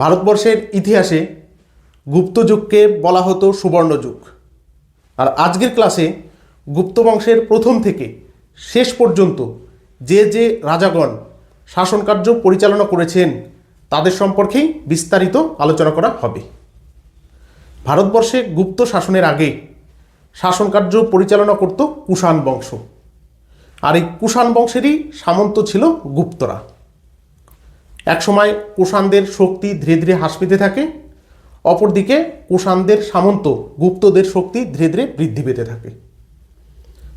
ভারতবর্ষের ইতিহাসে গুপ্ত যুগকে বলা হতো সুবর্ণ যুগ। আর আজকের ক্লাসে গুপ্ত বংশের প্রথম থেকে শেষ পর্যন্ত যে যে রাজাগণ শাসনকার্য পরিচালনা করেছেন, তাদের সম্পর্কেই বিস্তারিত আলোচনা করা হবে। ভারতবর্ষে গুপ্ত শাসনের আগে শাসনকার্য পরিচালনা করত কুষাণ বংশ। আর এই কুষাণ বংশেরই সামন্ত ছিল গুপ্তরা। একসময় কুষাণদের শক্তি ধীরে ধীরে হ্রাস পেতে থাকে, অপরদিকে কুষাণদের সামন্ত গুপ্তদের শক্তি ধীরে ধীরে বৃদ্ধি পেতে থাকে।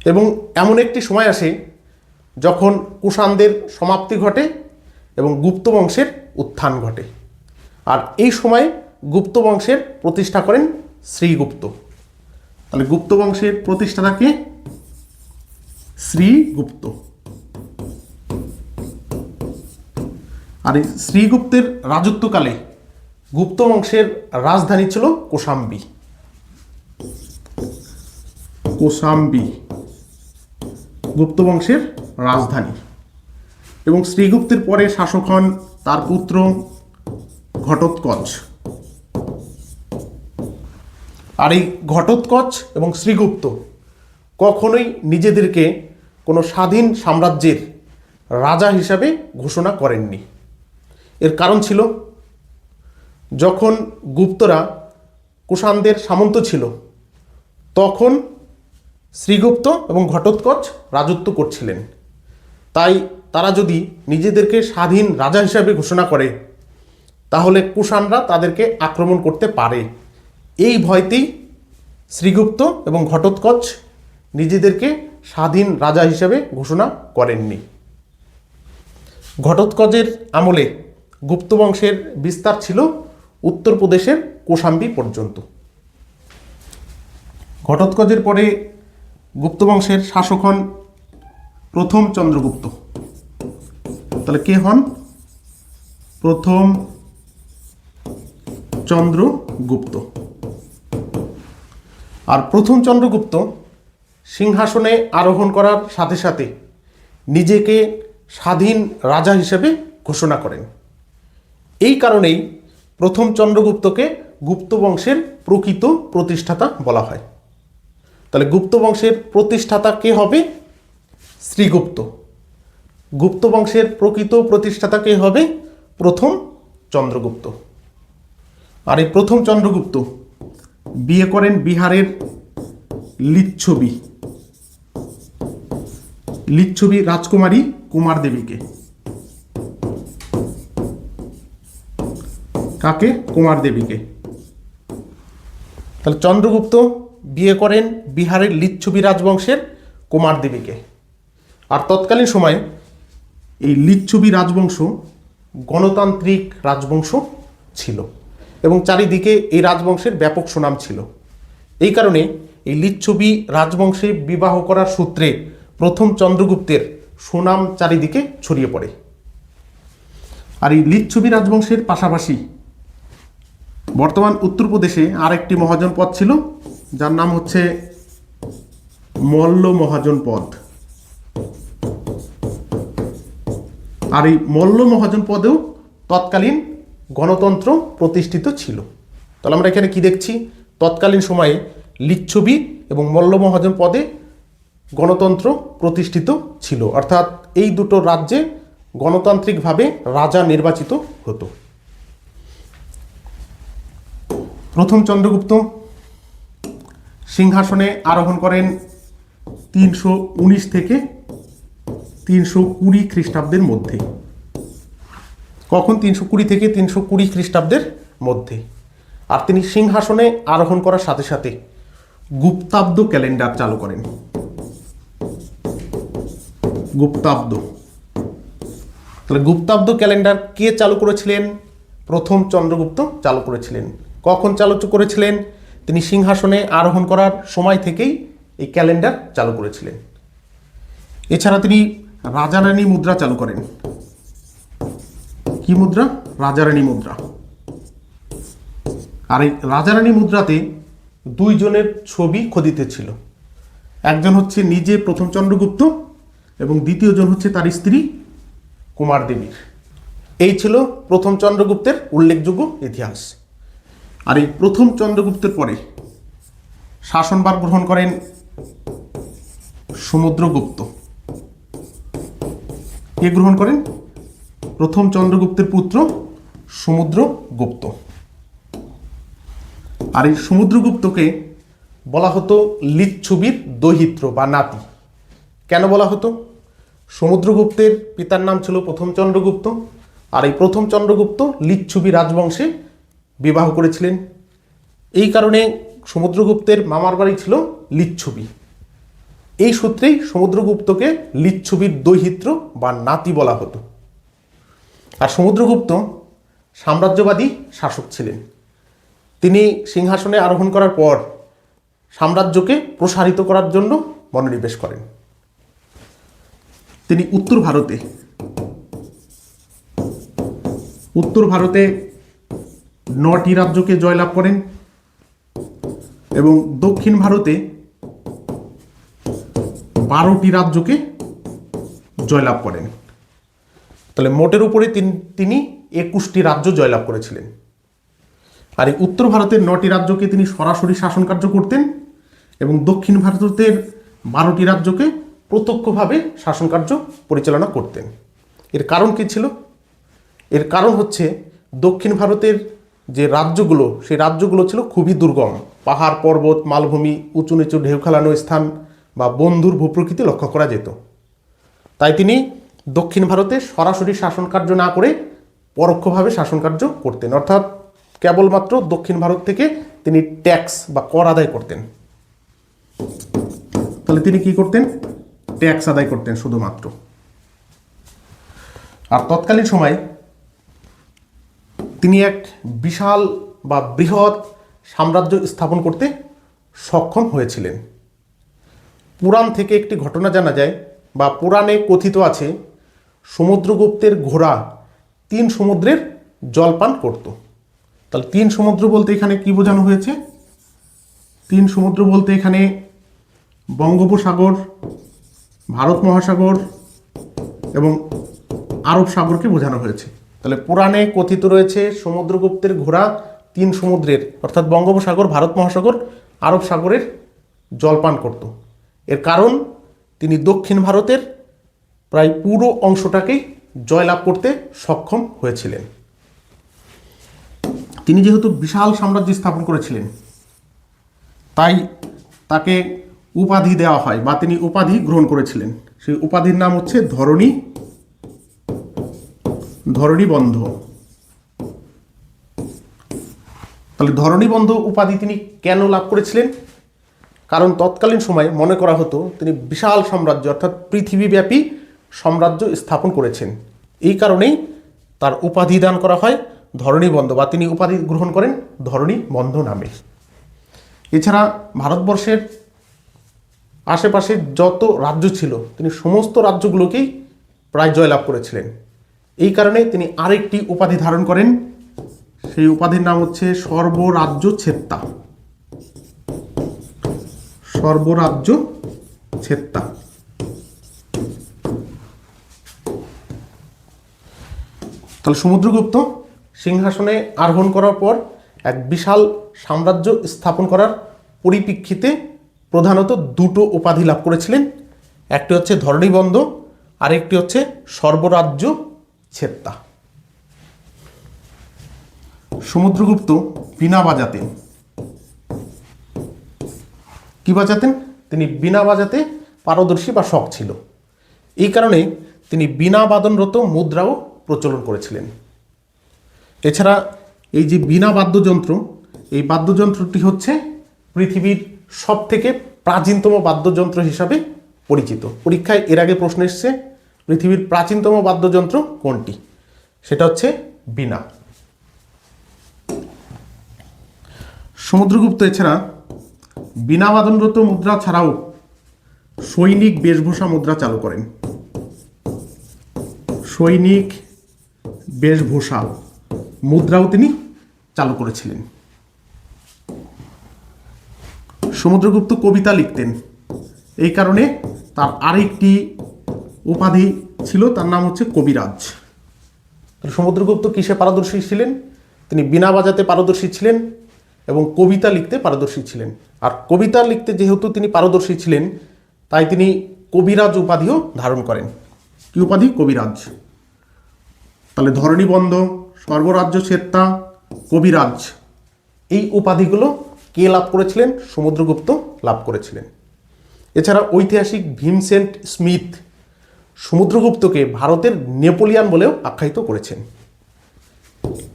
এবং এমন একটি সময় আসে যখন কুষাণদের সমাপ্তি ঘটে এবং গুপ্ত বংশের উত্থান ঘটে। আর এই সময় গুপ্ত বংশের প্রতিষ্ঠা করেন শ্রীগুপ্ত। তাহলে গুপ্ত বংশের প্রতিষ্ঠাতা কে? শ্রীগুপ্ত। আর এই শ্রীগুপ্তের রাজত্বকালে গুপ্ত বংশের রাজধানী ছিল কোশাম্বী। কোশাম্বী, গুপ্ত বংশের রাজধানী। এবং শ্রীগুপ্তের পরে শাসক হন তার পুত্র ঘটোৎকচ। আর এই ঘটোৎকচ এবং শ্রীগুপ্ত কখনোই নিজেদেরকে কোনো স্বাধীন সাম্রাজ্যের রাজা হিসাবে ঘোষণা করেননি। এর কারণ ছিল যখন গুপ্তরা কুষাণদের সামন্ত ছিল, তখন শ্রীগুপ্ত এবং ঘটোৎকচ রাজত্ব করছিলেন। তাই তারা যদি নিজেদেরকে স্বাধীন রাজা হিসাবে ঘোষণা করে, তাহলে কুষাণরা তাদেরকে আক্রমণ করতে পারে। এই ভয়তেই শ্রীগুপ্ত এবং ঘটোৎকচ নিজেদেরকে স্বাধীন রাজা হিসাবে ঘোষণা করেননি। ঘটোৎকচের আমলে গুপ্ত বংশের বিস্তার ছিল উত্তরপ্রদেশের কোশাম্বি পর্যন্ত। ঘটোৎকজের পরে গুপ্ত বংশের শাসক হন প্রথম চন্দ্রগুপ্ত। তাহলে কে হন? প্রথম চন্দ্রগুপ্ত। আর প্রথম চন্দ্রগুপ্ত সিংহাসনে আরোহণ করার সাথে সাথে নিজেকে স্বাধীন রাজা হিসেবে ঘোষণা করেন। এই কারণেই প্রথম চন্দ্রগুপ্তকে গুপ্ত বংশের প্রকৃত প্রতিষ্ঠাতা বলা হয়। তাহলে গুপ্ত বংশের প্রতিষ্ঠাতা কে হবে? শ্রীগুপ্ত। গুপ্ত বংশের প্রকৃত প্রতিষ্ঠাতা কে হবে? প্রথম চন্দ্রগুপ্ত। আর এই প্রথম চন্দ্রগুপ্ত বিয়ে করেন বিহারের লিচ্ছবি। লিচ্ছবি রাজকুমারী কুমার দেবীকে। কাকে? কুমার দেবীকে। তাহলে চন্দ্রগুপ্ত বিয়ে করেন বিহারের লিচ্ছবি রাজবংশের কুমার দেবীকে। আর তৎকালীন সময়ে এই লিচ্ছবি রাজবংশ গণতান্ত্রিক রাজবংশ ছিল এবং চারিদিকে এই রাজবংশের ব্যাপক সুনাম ছিল। এই কারণে এই লিচ্ছবি রাজবংশে বিবাহ করার সূত্রে প্রথম চন্দ্রগুপ্তের সুনাম চারিদিকে ছড়িয়ে পড়ে। আর এই লিচ্ছবি রাজবংশের পাশাপাশি বর্তমান উত্তরপ্রদেশে আরেকটি মহাজন পদ ছিল, যার নাম হচ্ছে মল্ল মহাজন পদ। আর এই মল্ল মহাজন পদেও তৎকালীন গণতন্ত্র প্রতিষ্ঠিত ছিল। তাহলে আমরা এখানে কি দেখছি? তৎকালীন সময়ে লিচ্ছবি এবং মল্ল মহাজন পদে গণতন্ত্র প্রতিষ্ঠিত ছিল। অর্থাৎ এই দুটো রাজ্যে গণতান্ত্রিকভাবে রাজা নির্বাচিত হতো। প্রথম চন্দ্রগুপ্ত সিংহাসনে আরোহণ করেন তিনশো উনিশ থেকে তিনশো কুড়ি খ্রিস্টাব্দের মধ্যে। কখন তিনশো কুড়ি থেকে তিনশো কুড়ি খ্রিস্টাব্দের মধ্যে? আর তিনি সিংহাসনে আরোহণ করার সাথে সাথে গুপ্তাব্দ ক্যালেন্ডার চালু করেন। গুপ্তাব্দ। তাহলে গুপ্তাব্দ ক্যালেন্ডার কে চালু করেছিলেন? প্রথম চন্দ্রগুপ্ত চালু করেছিলেন। কখন চালু করেছিলেন? তিনি সিংহাসনে আরোহণ করার সময় থেকেই এই ক্যালেন্ডার চালু করেছিলেন। এছাড়া তিনি রাজারানী মুদ্রা চালু করেন। কি মুদ্রা? রাজারানী মুদ্রা। আর এই রাজারানী মুদ্রাতে দুইজনের ছবি খোদিতে ছিল। একজন হচ্ছে নিজে প্রথম চন্দ্রগুপ্ত এবং দ্বিতীয়জন হচ্ছে তার স্ত্রী কুমার দেবীর। এই ছিল প্রথম চন্দ্রগুপ্তের উল্লেখযোগ্য ইতিহাস। আর এই প্রথম চন্দ্রগুপ্তের পরে শাসনভার গ্রহণ করেন সমুদ্রগুপ্ত। কে গ্রহণ করেন? প্রথম চন্দ্রগুপ্তের পুত্র সমুদ্রগুপ্ত। আর এই সমুদ্রগুপ্তকে বলা হতো লিচ্ছুবির দহিত্র বা নাতি। কেন বলা হতো? সমুদ্রগুপ্তের পিতার নাম ছিল প্রথম চন্দ্রগুপ্ত, আর এই প্রথম চন্দ্রগুপ্ত লিচ্ছুবি রাজবংশে বিবাহ করেছিলেন। এই কারণে সমুদ্রগুপ্তের মামার বাড়ি ছিল লিচ্ছবি। এই সূত্রেই সমুদ্রগুপ্তকে লিচ্ছবির দৈহিত্র বা নাতি বলা হতো। আর সমুদ্রগুপ্ত সাম্রাজ্যবাদী শাসক ছিলেন। তিনি সিংহাসনে আরোহণ করার পর সাম্রাজ্যকে প্রসারিত করার জন্য মনোনিবেশ করেন। তিনি উত্তর ভারতে উত্তর ভারতে নটি রাজ্যকে জয়লাভ করেন এবং দক্ষিণ ভারতে বারোটি রাজ্যকে জয়লাভ করেন। তাহলে মোটের উপরে তিনি একুশটি রাজ্য জয়লাভ করেছিলেন। আর এই উত্তর ভারতের নটি রাজ্যকে তিনি সরাসরি শাসন কার্য করতেন এবং দক্ষিণ ভারতের বারোটি রাজ্যকে প্রত্যক্ষভাবে শাসন কার্য পরিচালনা করতেন। এর কারণ কি ছিল? এর কারণ হচ্ছে দক্ষিণ ভারতের যে রাজ্যগুলো, সেই রাজ্যগুলো ছিল খুবই দুর্গম। পাহাড়, পর্বত, মালভূমি, উঁচু নিচু ঢেউ খেলানো স্থান বা বন্ধুর ভূপ্রকৃতি লক্ষ্য করা যেত। তাই তিনি দক্ষিণ ভারতে সরাসরি শাসন কার্য না করে পরোক্ষভাবে শাসন কার্য করতেন। অর্থাৎ কেবলমাত্র দক্ষিণ ভারত থেকে তিনি ট্যাক্স বা কর আদায় করতেন। তাহলে তিনি কি করতেন? ট্যাক্স আদায় করতেন শুধুমাত্র। আর তৎকালীন সময় তিনি এক বিশাল বা বৃহৎ সাম্রাজ্য স্থাপন করতে সক্ষম হয়েছিলেন। পুরাণ থেকে একটি ঘটনা জানা যায় বা পুরাণে কথিত আছে, সমুদ্রগুপ্তের ঘোড়া তিন সমুদ্রের জলপান করত। তাহলে তিন সমুদ্র বলতে এখানে কি বোঝানো হয়েছে? তিন সমুদ্র বলতে এখানে বঙ্গোপসাগর, ভারত মহাসাগর এবং আরব সাগরকে বোঝানো হয়েছে। তাহলে পুরাণে কথিত রয়েছে সমুদ্রগুপ্তের ঘোড়া তিন সমুদ্রের, অর্থাৎ বঙ্গোপসাগর, ভারত মহাসাগর, আরব সাগরের জলপান করত। এর কারণ, তিনি দক্ষিণ ভারতের প্রায় পুরো অংশটাকেই জয়লাভ করতে সক্ষম হয়েছিলেন। তিনি যেহেতু বিশাল সাম্রাজ্য স্থাপন করেছিলেন, তাই তাকে উপাধি দেওয়া হয় বা তিনি উপাধি গ্রহণ করেছিলেন। সেই উপাধির নাম হচ্ছে ধরণী ধরণী বন্ধ। তাহলে ধরণী বন্ধ উপাধি তিনি কেন লাভ করেছিলেন? কারণ তৎকালীন সময়ে মনে করা হতো তিনি বিশাল সাম্রাজ্য, অর্থাৎ পৃথিবীব্যাপী সাম্রাজ্য স্থাপন করেছেন। এই কারণেই তার উপাধি দান করা হয় ধরণী বন্ধ, বা তিনি উপাধি গ্রহণ করেন ধরণী বন্ধ নামে। এছাড়া ভারতবর্ষের আশেপাশে যত রাজ্য ছিল, তিনি সমস্ত রাজ্যগুলোকেই প্রায় জয়লাভ করেছিলেন। এই কারণে তিনি আরেকটি উপাধি ধারণ করেন। সেই উপাধির নাম হচ্ছে সর্বরাজ্য ছেত্তা। সর্বরাজ্য ছেত্তা। তাহলে সমুদ্রগুপ্ত সিংহাসনে আরোহণ করার পর এক বিশাল সাম্রাজ্য স্থাপন করার পরিপ্রেক্ষিতে প্রধানত দুটো উপাধি লাভ করেছিলেন। একটি হচ্ছে ধরণীবন্ধ, আরেকটি হচ্ছে সর্বরাজ্য ছেত্তা। সমুদ্রগুপ্ত বিনা বাজাতেন কি বাজাতেন? তিনি বিনা বাজাতে পারদর্শী বা শখ ছিল। এই কারণে তিনি বিনা বাদনরত মুদ্রাও প্রচলন করেছিলেন। এছাড়া এই যে বিনা বাদ্যযন্ত্র, এই বাদ্যযন্ত্রটি হচ্ছে পৃথিবীর সব থেকে প্রাচীনতম বাদ্যযন্ত্র হিসাবে পরিচিত। পরীক্ষায় এর আগে প্রশ্ন এসছে পৃথিবীর প্রাচীনতম বাদ্যযন্ত্র কোনটি? সেটা হচ্ছে বীণা। সমুদ্রগুপ্ত এছাড়া বিনা বিনাবাদনরত মুদ্রা ছাড়াও সৈনিক বেশভূষা মুদ্রা চালু করেন। সৈনিক বেশভূষা মুদ্রাও তিনি চালু করেছিলেন। সমুদ্রগুপ্ত কবিতা লিখতেন। এই কারণে তার আরেকটি উপাধি ছিল তার নাম হচ্ছে কবিরাজ। সমুদ্রগুপ্ত কিসে পারদর্শী ছিলেন? তিনি বিনা বাজাতে পারদর্শী ছিলেন এবং কবিতা লিখতে পারদর্শী ছিলেন। আর কবিতা লিখতে যেহেতু তিনি পারদর্শী ছিলেন তাই তিনি কবিরাজ উপাধিও ধারণ করেন। কি উপাধি? কবিরাজ। তাহলে ধরণীবন্ধ সর্বরাজ্য চেত্তা কবিরাজ। এই উপাধিগুলো কে লাভ করেছিলেন? সমুদ্রগুপ্ত লাভ করেছিলেন। এছাড়া ঐতিহাসিক ভীমসেন্ট স্মিথ সমুদ্রগুপ্তকে ভারতের নেপোলিয়ান বলেও আখ্যায়িত করেছেন।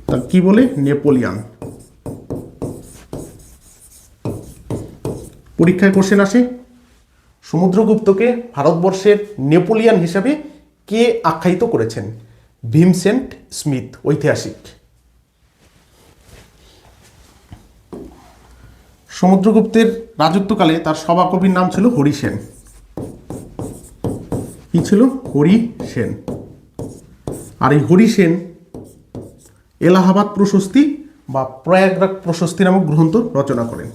তা কি বলে? নেপোলিয়ান। পরীক্ষায় কোশ্চেন আসে। সমুদ্রগুপ্তকে ভারতবর্ষের নেপোলিয়ান হিসাবে কে আখ্যায়িত করেছেন? ভীমসেন্ট স্মিথ ঐতিহাসিক। সমুদ্রগুপ্তের রাজত্বকালে তার সভাকবির নাম ছিল হরি সেন কি ছিল? হরি সেন। আর এই হরি সেন এলাহাবাদ প্রশস্তি বা প্রয়াগরাগ প্রশস্তি নামক গ্রন্থ রচনা করেন।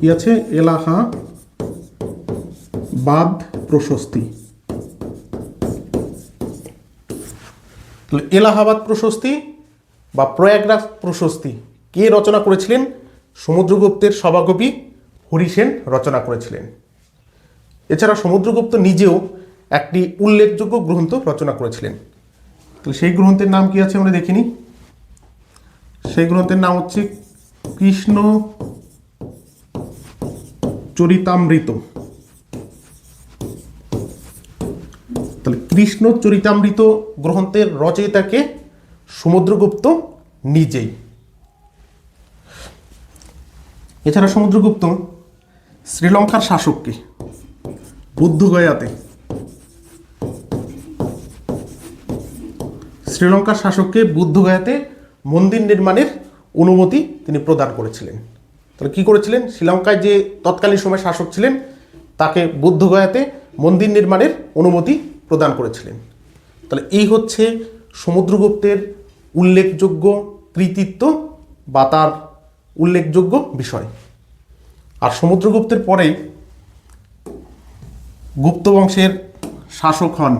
কি আছে? এলাহাবাদ প্রশস্তি। এলাহাবাদ প্রশস্তি বা প্রয়াগরাজ প্রশস্তি কে রচনা করেছিলেন? সমুদ্রগুপ্তের সভাকবি হরিসেন রচনা করেছিলেন। এছাড়া সমুদ্রগুপ্ত নিজেও একটি উল্লেখযোগ্য গ্রন্থ রচনা করেছিলেন। তো সেই গ্রন্থের নাম কি আছে আমরা দেখিনি? সেই গ্রন্থের নাম হচ্ছে কৃষ্ণ চরিতামৃত। তাহলে কৃষ্ণ চরিতামৃত গ্রন্থের রচয়িতাকে সমুদ্রগুপ্ত নিজেই। এছাড়া সমুদ্রগুপ্ত শ্রীলঙ্কার শাসককে, বুদ্ধগয়াতে শ্রীলঙ্কার শাসককে বুদ্ধগয়াতে মন্দির নির্মাণের অনুমতি তিনি প্রদান করেছিলেন। তাহলে কী করেছিলেন? শ্রীলঙ্কায় যে তৎকালীন সময় শাসক ছিলেন, তাকে বুদ্ধগয়াতে মন্দির নির্মাণের অনুমতি প্রদান করেছিলেন। তাহলে এই হচ্ছে সমুদ্রগুপ্তের উল্লেখযোগ্য কৃতিত্ব বা তার উল্লেখযোগ্য বিষয়। আর সমুদ্রগুপ্তের পরেই গুপ্ত বংশের শাসক হন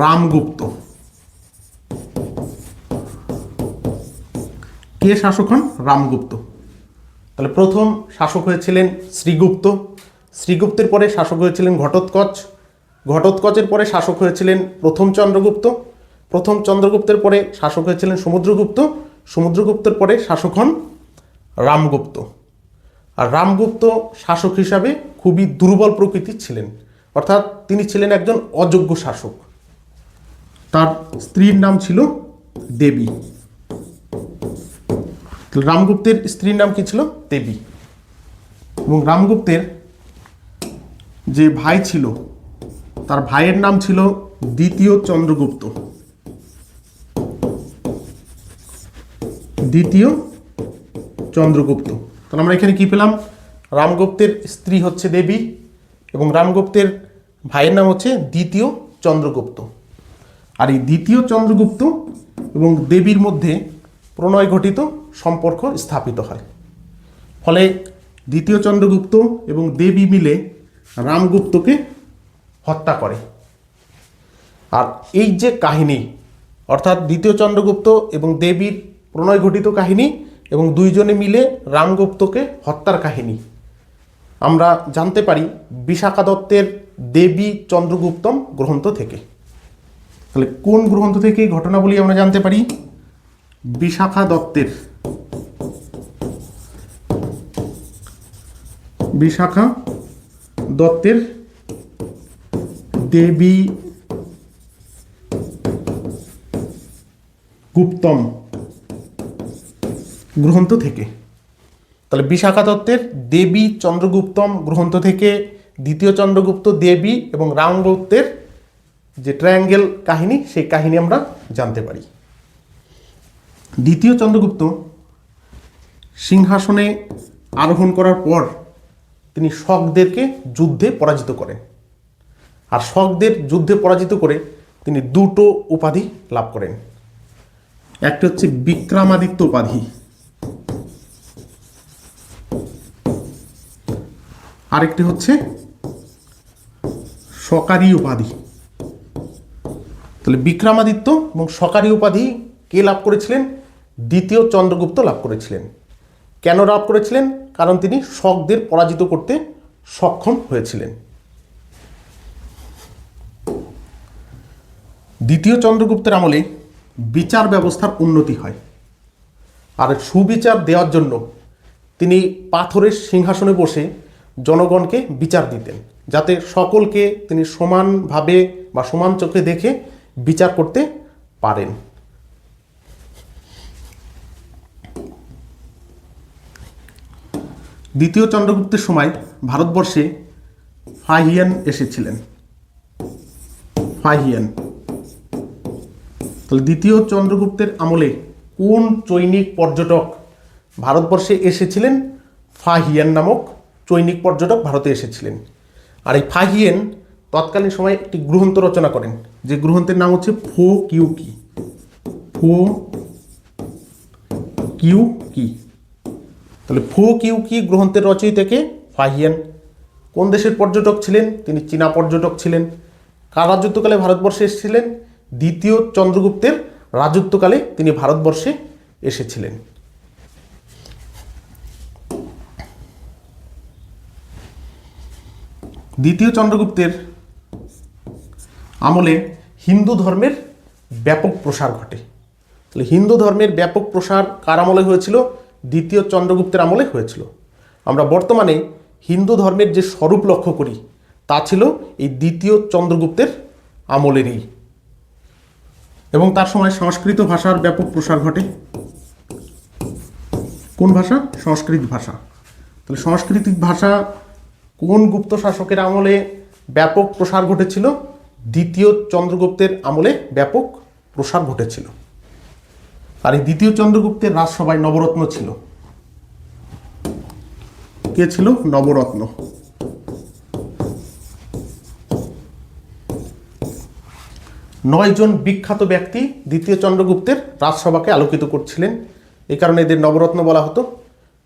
রামগুপ্ত। কে শাসক হন? রামগুপ্ত। তাহলে প্রথম শাসক হয়েছিলেন শ্রীগুপ্ত। শ্রীগুপ্তের পরে শাসক হয়েছিলেন ঘটোৎকচ। ঘটোৎকচের পরে শাসক হয়েছিলেন প্রথম চন্দ্রগুপ্ত। প্রথম চন্দ্রগুপ্তের পরে শাসক হয়েছিলেন সমুদ্রগুপ্ত। সমুদ্রগুপ্তের পরে শাসক হন রামগুপ্ত। আর রামগুপ্ত শাসক হিসাবে খুবই দুর্বল প্রকৃতির ছিলেন। অর্থাৎ তিনি ছিলেন একজন অযোগ্য শাসক। তার স্ত্রীর নাম ছিল দেবী। রামগুপ্তের স্ত্রীর নাম কি ছিল? দেবী। এবং রামগুপ্তের যে ভাই ছিল, তার ভাইয়ের নাম ছিল দ্বিতীয় চন্দ্রগুপ্ত। দ্বিতীয় চন্দ্রগুপ্ত। তাহলে আমরা এখানে কি পেলাম? রামগুপ্তের স্ত্রী হচ্ছে দেবী এবং রামগুপ্তের ভাইয়ের নাম হচ্ছে দ্বিতীয় চন্দ্রগুপ্ত। আর এই দ্বিতীয় চন্দ্রগুপ্ত এবং দেবীর মধ্যে প্রণয় ঘটিত সম্পর্ক স্থাপিত হয়। ফলে দ্বিতীয় চন্দ্রগুপ্ত এবং দেবী মিলে রামগুপ্তকে হত্যা করে। আর এই যে কাহিনী, অর্থাৎ দ্বিতীয় চন্দ্রগুপ্ত এবং দেবীর প্রণয় ঘটিত কাহিনী এবং দুইজনে মিলে রামগুপ্তকে হত্যার কাহিনী, আমরা জানতে পারি বিশাখা দত্তের দেবী চন্দ্রগুপ্তম গ্রন্থ থেকে। তাহলে কোন গ্রন্থ থেকে এই ঘটনাবলী আমরা জানতে পারি? বিশাখা দত্তের বিশাখা দত্তের দেবী গুপ্তম গ্রন্থ থেকে। তাহলে বিশাখা দত্তের দেবী চন্দ্রগুপ্তম গ্রন্থ থেকে দ্বিতীয় চন্দ্রগুপ্ত দেবী এবং রামগুপ্তের যে ট্রায়াঙ্গেল কাহিনী, সেই কাহিনী আমরা জানতে পারি। দ্বিতীয় চন্দ্রগুপ্ত সিংহাসনে আরোহণ করার পর তিনি শকদেরকে যুদ্ধে পরাজিত করেন। আর শকদের যুদ্ধে পরাজিত করে তিনি দুটো উপাধি লাভ করেন। একটি হচ্ছে বিক্রমাদিত্য উপাধি। আরেকটি হচ্ছে সকারি উপাধি। তাহলে বিক্রমাদিত্য এবং সকারী উপাধি কে লাভ করেছিলেন? দ্বিতীয় চন্দ্রগুপ্ত লাভ করেছিলেন। কেন লাভ করেছিলেন? কারণ তিনি শকদের পরাজিত করতে সক্ষম হয়েছিলেন। দ্বিতীয় চন্দ্রগুপ্তের আমলে বিচার ব্যবস্থার উন্নতি হয়। আর সুবিচার দেওয়ার জন্য তিনি পাথরের সিংহাসনে বসে জনগণকে বিচার দিতেন, যাতে সকলকে তিনি সমানভাবে বা সমান চোখে দেখে বিচার করতে পারেন। দ্বিতীয় চন্দ্রগুপ্তের সময় ভারতবর্ষে ফাহিয়ান এসেছিলেন। ফাহিয়ান। তাহলে দ্বিতীয় চন্দ্রগুপ্তের আমলে কোন চৈনিক পর্যটক ভারতবর্ষে এসেছিলেন? ফাহিয়ান নামক চৈনিক পর্যটক ভারতে এসেছিলেন। আর এই ফাহিয়েন তৎকালীন সময়ে একটি গ্রন্থ রচনা করেন, যে গ্রন্থের নাম হচ্ছে ফো কিউ কি। ফো কিউ কি। তাহলে ফু কিউ কি গ্রন্থের রচয়িতাকে ফাহিয়ান। কোন দেশের পর্যটক ছিলেন? তিনি চীনা পর্যটক ছিলেন। কার রাজত্বকালে ভারতবর্ষে এসেছিলেন? দ্বিতীয় চন্দ্রগুপ্তের রাজত্বকালে তিনি ভারতবর্ষে এসেছিলেন। দ্বিতীয় চন্দ্রগুপ্তের আমলে হিন্দু ধর্মের ব্যাপক প্রসার ঘটে। তাহলে হিন্দু ধর্মের ব্যাপক প্রসার কার আমলে হয়েছিল? দ্বিতীয় চন্দ্রগুপ্তের আমলে হয়েছিল। আমরা বর্তমানে হিন্দু ধর্মের যে স্বরূপ লক্ষ্য করি, তা ছিল এই দ্বিতীয় চন্দ্রগুপ্তের আমলেরই। এবং তার সময় সংস্কৃত ভাষার ব্যাপক প্রসার ঘটে। কোন ভাষা? সংস্কৃত ভাষা। তাহলে সংস্কৃতিক ভাষা কোন গুপ্ত শাসকের আমলে ব্যাপক প্রসার ঘটেছিল? দ্বিতীয় চন্দ্রগুপ্তের আমলে ব্যাপক প্রসার ঘটেছিল। আর এই দ্বিতীয় চন্দ্রগুপ্তের রাজসভায় নবরত্ন ছিল। কে ছিল? নবরত্ন। নয়জন বিখ্যাত ব্যক্তি দ্বিতীয় চন্দ্রগুপ্তের রাজসভাকে আলোকিত করছিলেন। এই কারণে এদের নবরত্ন বলা হতো।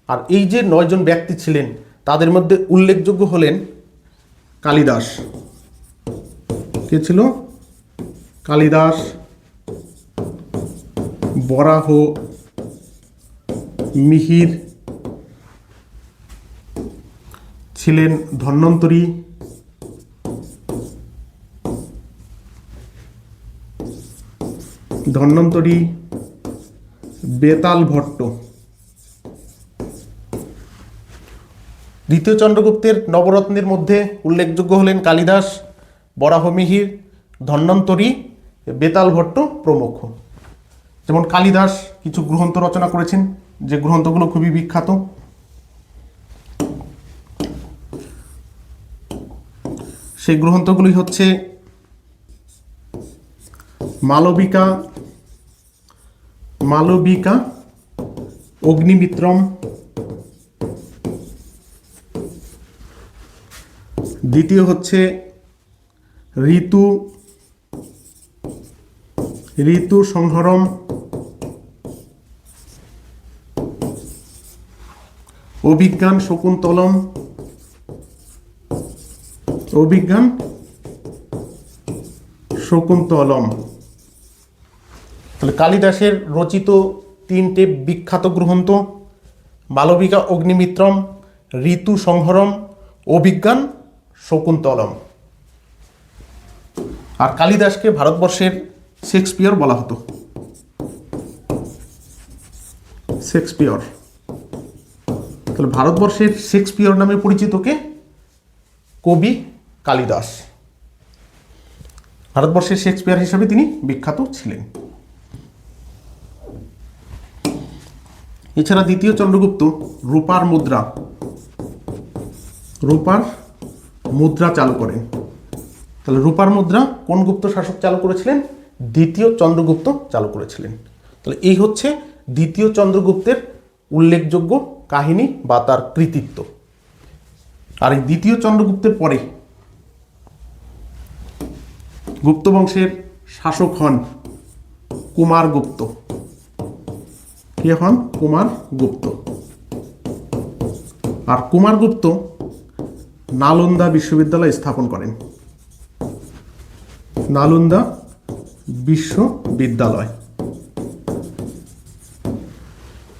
আর এই যে নয়জন ব্যক্তি ছিলেন, তাদের মধ্যে উল্লেখযোগ্য হলেন কালিদাস। কে ছিল? কালিদাস। বরাহ, মিহির ছিলেন ধন্বন্তরী। ধন্বন্তরী বেতাল ভট্ট। দ্বিতীয় চন্দ্রগুপ্তের নবরত্নের মধ্যে উল্লেখযোগ্য হলেন কালিদাস বরাহমিহির ধন্বন্তরী, বেতাল ভট্ট প্রমুখ। যেমন কালিদাস কিছু গ্রন্থ রচনা করেছেন, যে গ্রন্থগুলো খুবই বিখ্যাত। সেই গ্রন্থগুলি হচ্ছে মালবিকা মালবিকা, অগ্নিমিত্রম, দ্বিতীয় হচ্ছে ঋতু ঋতু সংহরম অভিজ্ঞান শকুন্তলম। অভিজ্ঞান শকুন্তলম। তাহলে কালিদাসের রচিত তিনটে বিখ্যাত গ্রন্থ মালবিকা অগ্নিমিত্রম, ঋতু সংহরম, অভিজ্ঞান শকুন্তলম। আর কালিদাসকে ভারতবর্ষের শেক্সপিয়র বলা হতো। শেক্সপিয়র। তাহলে ভারতবর্ষের শেক্সপিয়র নামে পরিচিত কে? কবি কালিদাস। ভারতবর্ষের শেক্সপিয়ার হিসেবে তিনি বিখ্যাত ছিলেন। এছাড়া দ্বিতীয় চন্দ্রগুপ্ত, রূপার মুদ্রা। রূপার মুদ্রা চালু করেন। তাহলে রূপার মুদ্রা কোন গুপ্ত শাসক চালু করেছিলেন? দ্বিতীয় চন্দ্রগুপ্ত চালু করেছিলেন। তাহলে এই হচ্ছে দ্বিতীয় চন্দ্রগুপ্তের উল্লেখযোগ্য কাহিনী বা তার কৃতিত্ব। আর এই দ্বিতীয় চন্দ্রগুপ্তের পরে গুপ্ত বংশের শাসক হন কুমারগুপ্ত কে হন? কুমার গুপ্ত। আর কুমারগুপ্ত নালন্দা বিশ্ববিদ্যালয় স্থাপন করেন। নালন্দা বিশ্ববিদ্যালয়।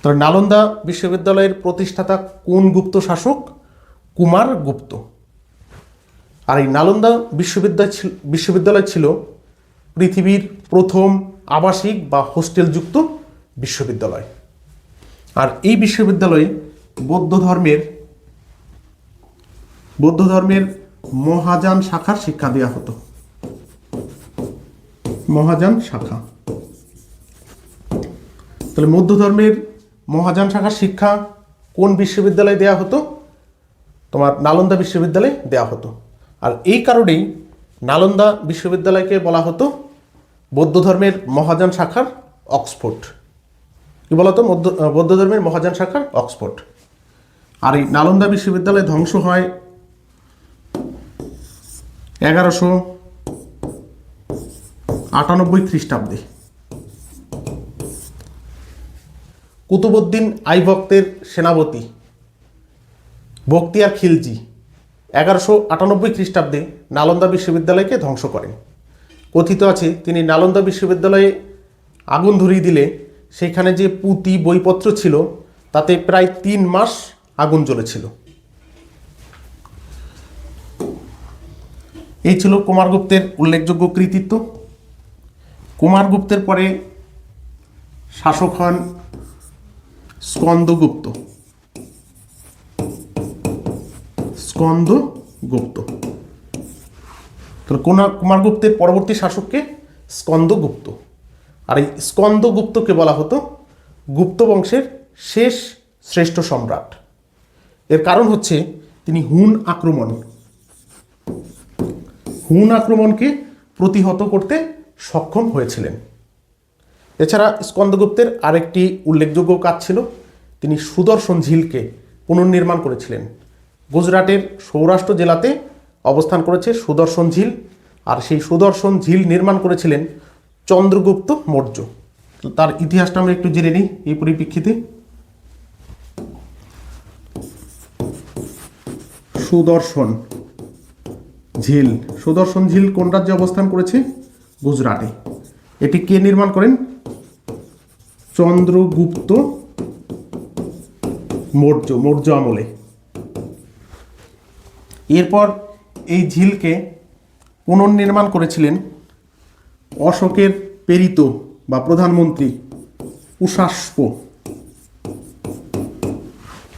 তো নালন্দা বিশ্ববিদ্যালয়ের প্রতিষ্ঠাতা কোন গুপ্ত শাসক? কুমার গুপ্ত। আর এই নালন্দা বিশ্ববিদ্যালয় বিশ্ববিদ্যালয় ছিল পৃথিবীর প্রথম আবাসিক বা হোস্টেলযুক্ত বিশ্ববিদ্যালয়। আর এই বিশ্ববিদ্যালয়ে বৌদ্ধ ধর্মের বৌদ্ধ ধর্মের মহাযান শাখার শিক্ষা দেওয়া হতো। মহাযান শাখা। তাহলে মধ্য ধর্মের মহাযান শাখার শিক্ষা কোন বিশ্ববিদ্যালয়ে দেওয়া হতো? তোমার নালন্দা বিশ্ববিদ্যালয়ে দেওয়া হতো। আর এই কারণেই নালন্দা বিশ্ববিদ্যালয়কে বলা হতো বৌদ্ধ ধর্মের মহাযান শাখার অক্সফোর্ড। কি বলতো বৌদ্ধ ধর্মের মহাযান শাখার অক্সফোর্ড। আর এই নালন্দা বিশ্ববিদ্যালয় ধ্বংস হয় এগারোশো আটানব্বই খ্রিস্টাব্দে। কুতুবুদ্দিন আইবক্তের সেনাপতি। বখতিয়ার খিলজি এগারোশো আটানব্বই খ্রিস্টাব্দে নালন্দা বিশ্ববিদ্যালয়কে ধ্বংস করেন। কথিত আছে, তিনি নালন্দা বিশ্ববিদ্যালয়ে আগুন ধরিয়ে দিলে সেখানে যে পুঁতি বইপত্র ছিল, তাতে প্রায় তিন মাস আগুন জ্বলেছিল। এই ছিল কুমারগুপ্তের উল্লেখযোগ্য কৃতিত্ব। কুমারগুপ্তের পরে শাসক হন স্কন্দগুপ্ত। স্কন্দগুপ্ত। তাহলে কুমারগুপ্তের পরবর্তী শাসককে স্কন্দগুপ্ত। আর এই স্কন্দগুপ্তকে বলা হতো গুপ্ত বংশের শেষ শ্রেষ্ঠ সম্রাট। এর কারণ হচ্ছে তিনি হুন আক্রমণ। হুন আক্রমণকে প্রতিহত করতে সক্ষম হয়েছিলেন। এছাড়া স্কন্দগুপ্তের আরেকটি উল্লেখযোগ্য কাজ ছিল, তিনি সুদর্শন ঝিলকে পুনর্নির্মাণ করেছিলেন। গুজরাটের সৌরাষ্ট্র জেলাতে অবস্থান করেছে সুদর্শন ঝিল, আর সেই সুদর্শন ঝিল নির্মাণ করেছিলেন চন্দ্রগুপ্ত মৌর্য। তার ইতিহাসটা আমরা একটু জেনে নিই এই পরিপ্রেক্ষিতে। সুদর্শন ঝিল। সুদর্শন ঝিল কোন রাজ্যে অবস্থান করেছে? গুজরাটে। এটি কে নির্মাণ করেন? চন্দ্রগুপ্ত মৌর্য মৌর্য আমলে। এরপর এই ঝিলকে পুনর্নির্মাণ করেছিলেন অশোকের প্রেরিত বা প্রধানমন্ত্রী উষাস্প।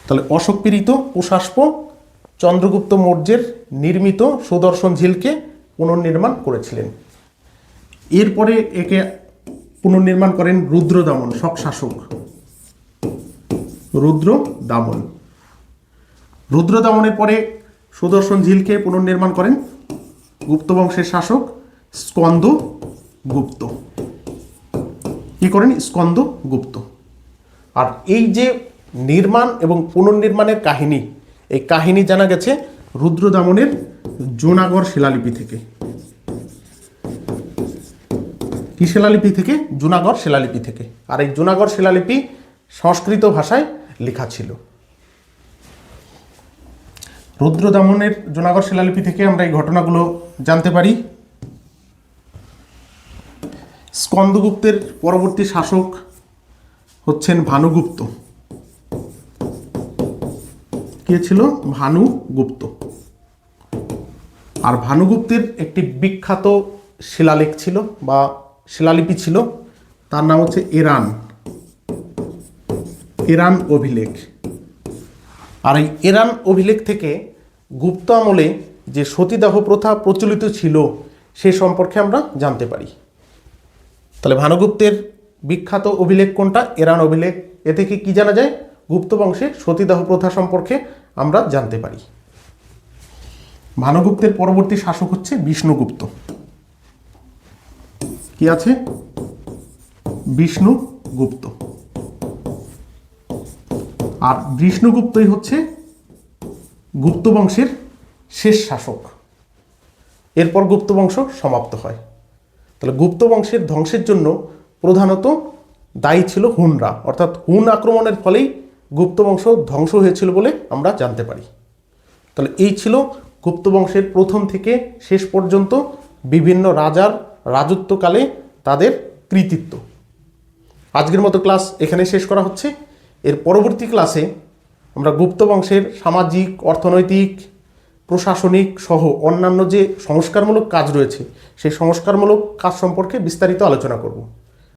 তাহলে অশোক প্রেরিত, উষাস্প, চন্দ্রগুপ্ত মৌর্যের নির্মিত সুদর্শন ঝিলকে পুনর্নির্মাণ করেছিলেন। এরপরে একে পুনর্নির্মাণ করেন রুদ্র দমন, শক শাসক। রুদ্র দামন। রুদ্র দমনের পরে সুদর্শন ঝিলকে পুনর্নির্মাণ করেন গুপ্ত বংশের শাসক স্কন্দ গুপ্ত। কি করেন? স্কন্দ গুপ্ত। আর এই যে নির্মাণ এবং পুনর্নির্মাণের কাহিনী, এই কাহিনী জানা গেছে রুদ্র দামনের জোনাগড় শিলালিপি থেকে। কি শিলালিপি থেকে? জুনাগড় শিলালিপি থেকে। আর এই জুনাগড় শিলালিপি সংস্কৃত ভাষায় লেখা ছিল। রুদ্র দমনের জুনাগড় শিলালিপি থেকে আমরা এই ঘটনাগুলো জানতে পারি। স্কন্দগুপ্তের পরবর্তী শাসক হচ্ছেন ভানুগুপ্ত। কে ছিল? ভানুগুপ্ত। আর ভানুগুপ্তের একটি বিখ্যাত শিলালেখ ছিল বা শিলালিপি ছিল, তার নাম হচ্ছে ইরান ইরান অভিলেখ। আর এই ইরান অভিলেখ থেকে গুপ্ত আমলে যে সতীদাহ প্রথা প্রচলিত ছিল, সে সম্পর্কে আমরা জানতে পারি। তাহলে ভানুগুপ্তের বিখ্যাত অভিলেখ কোনটা? ইরান অভিলেখ। এ থেকে কি জানা যায়? গুপ্ত বংশে সতীদাহ প্রথা সম্পর্কে আমরা জানতে পারি। ভানুগুপ্তের পরবর্তী শাসক হচ্ছে বিষ্ণুগুপ্ত। কি আছে? বিষ্ণুগুপ্ত আর বিষ্ণুগুপ্তই হচ্ছে গুপ্ত বংশের শেষ শাসক। এরপর গুপ্ত বংশ সমাপ্ত হয়। তাহলে গুপ্ত বংশের ধ্বংসের জন্য প্রধানত দায়ী ছিল হুনরা। অর্থাৎ হুন আক্রমণের ফলেই গুপ্ত বংশ ধ্বংস হয়েছিল বলে আমরা জানতে পারি। তাহলে এই ছিল গুপ্ত বংশের প্রথম থেকে শেষ পর্যন্ত বিভিন্ন রাজার রাজত্বকালে তাদের কৃতিত্ব। আজকের মতো ক্লাস এখানে শেষ করা হচ্ছে। এর পরবর্তী ক্লাসে আমরা গুপ্ত বংশের সামাজিক, অর্থনৈতিক, প্রশাসনিক সহ অন্যান্য যে সংস্কারমূলক কাজ রয়েছে, সেই সংস্কারমূলক কাজ সম্পর্কে বিস্তারিত আলোচনা করব।